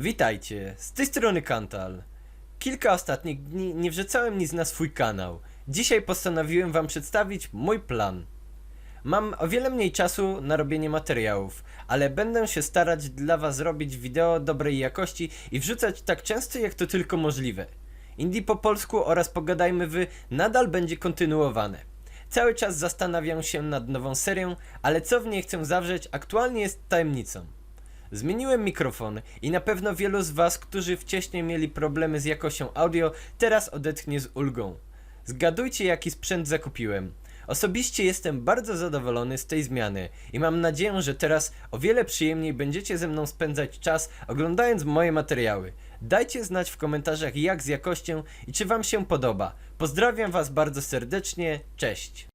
Witajcie, z tej strony Kantal. Kilka ostatnich dni nie wrzucałem nic na swój kanał. Dzisiaj postanowiłem wam przedstawić mój plan. Mam o wiele mniej czasu na robienie materiałów, ale będę się starać dla was zrobić wideo dobrej jakości i wrzucać tak często jak to tylko możliwe. Indie po polsku oraz Pogadajmy Wy nadal będzie kontynuowane. Cały czas zastanawiam się nad nową serią, ale co w niej chcę zawrzeć aktualnie jest tajemnicą. Zmieniłem mikrofon i na pewno wielu z Was, którzy wcześniej mieli problemy z jakością audio, teraz odetchnie z ulgą. Zgadujcie, jaki sprzęt zakupiłem. Osobiście jestem bardzo zadowolony z tej zmiany i mam nadzieję, że teraz o wiele przyjemniej będziecie ze mną spędzać czas oglądając moje materiały. Dajcie znać w komentarzach jak z jakością i czy Wam się podoba. Pozdrawiam Was bardzo serdecznie, cześć!